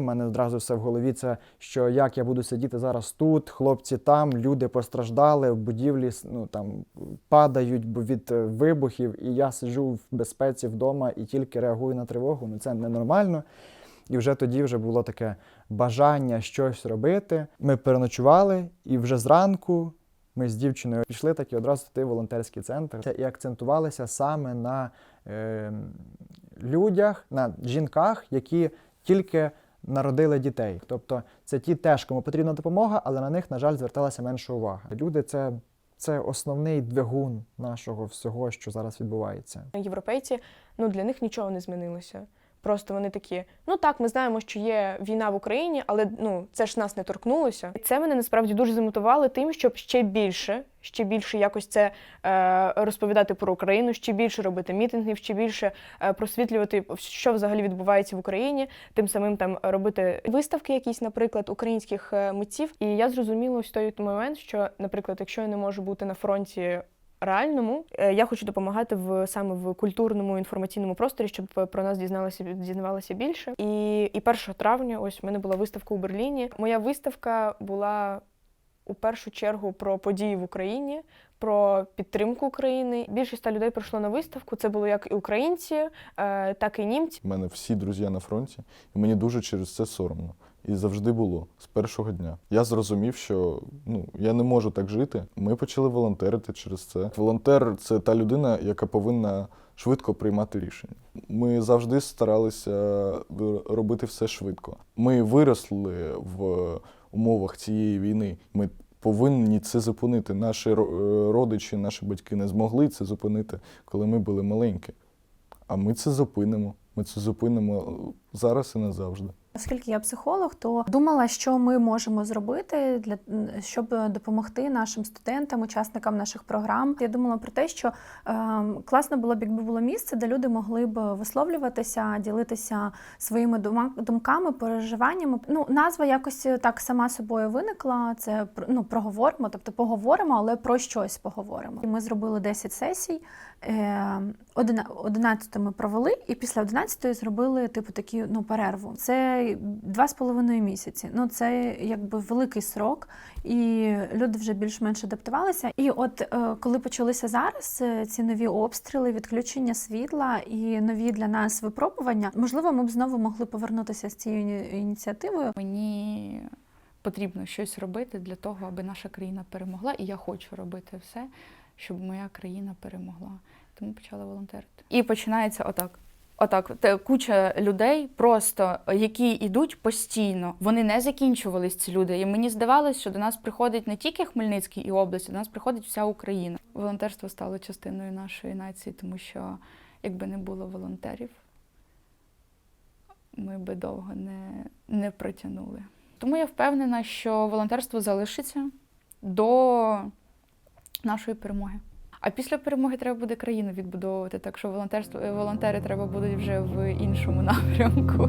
мене одразу все в голові. Це що як я буду сидіти зараз тут, хлопці там, люди постраждали, будівлі ну, там, падають від е, вибухів, і я сиджу в безпеці вдома і тільки реагую на тривогу. Ну це ненормально. І вже тоді вже було таке бажання щось робити. Ми переночували, і вже зранку ми з дівчиною пішли так і одразу туди в волонтерський центр. І акцентувалися саме на е, людях, на жінках, які тільки народили дітей. Тобто це ті теж, кому потрібна допомога, але на них, на жаль, зверталася менша увага. Люди це, це основний двигун нашого всього, що зараз відбувається. Європейці, ну для них нічого не змінилося. Просто вони такі: ну так, ми знаємо, що є війна в Україні, але ну це ж нас не торкнулося. Це мене насправді дуже замотивувало тим, щоб ще більше, ще більше якось це е, розповідати про Україну, ще більше робити мітингів, ще більше е, просвітлювати, що взагалі відбувається в Україні, тим самим там робити виставки, якісь, наприклад, українських е, митців. І я зрозуміла ось той момент, що, наприклад, якщо я не можу бути на фронті реальному. Е, Я хочу допомагати в саме в культурному інформаційному просторі, щоб про нас дізналися дізнавалося більше. І, і 1 травня, ось в мене була виставка у Берліні. Моя виставка була у першу чергу про події в Україні. Про підтримку України. Більшість людей прийшло на виставку. Це було як і українці, е, так і німці. У мене всі друзі на фронті, і мені дуже через це соромно. І завжди було з першого дня. Я зрозумів, що ну я не можу так жити. Ми почали волонтерити через це. Волонтер це та людина, яка повинна швидко приймати рішення. Ми завжди старалися е, робити все швидко. Ми виросли в умовах цієї війни. Ми повинні це зупинити. Наші е, родичі, наші батьки не змогли це зупинити, коли ми були маленькі. А ми це зупинимо. Ми це зупинимо зараз і назавжди. Оскільки я психолог, то думала, що ми можемо зробити для щоб допомогти нашим студентам, учасникам наших програм. Я думала про те, що е, класно було б, якби було місце, де люди могли б висловлюватися, ділитися своїми думками, переживаннями. Ну, назва якось так сама собою виникла. Це ну, проговоримо, тобто поговоримо, але про щось поговоримо. І ми зробили 10 сесій. Е, одина- 11 ми провели, і після 11 зробили типу такі ну перерву. Це два з половиною місяці. Ну це якби великий срок, і люди вже більш-менш адаптувалися. І от е, коли почалися зараз е, ці нові обстріли, відключення світла і нові для нас випробування, можливо, ми б знову могли повернутися з цією ініціативою. Мені потрібно щось робити для того, аби наша країна перемогла, і я хочу робити все, щоб моя країна перемогла. Тому почала волонтерити. І починається отак. Отак, куча людей, просто які йдуть постійно. Вони не закінчувались ці люди. І мені здавалося, що до нас приходить не тільки Хмельницький і область, до нас приходить вся Україна. Волонтерство стало частиною нашої нації, тому що якби не було волонтерів, ми би довго не, не протягнули. Тому я впевнена, що волонтерство залишиться до нашої перемоги. А після перемоги треба буде країну відбудовувати, так що волонтерство волонтери треба будуть вже в іншому напрямку.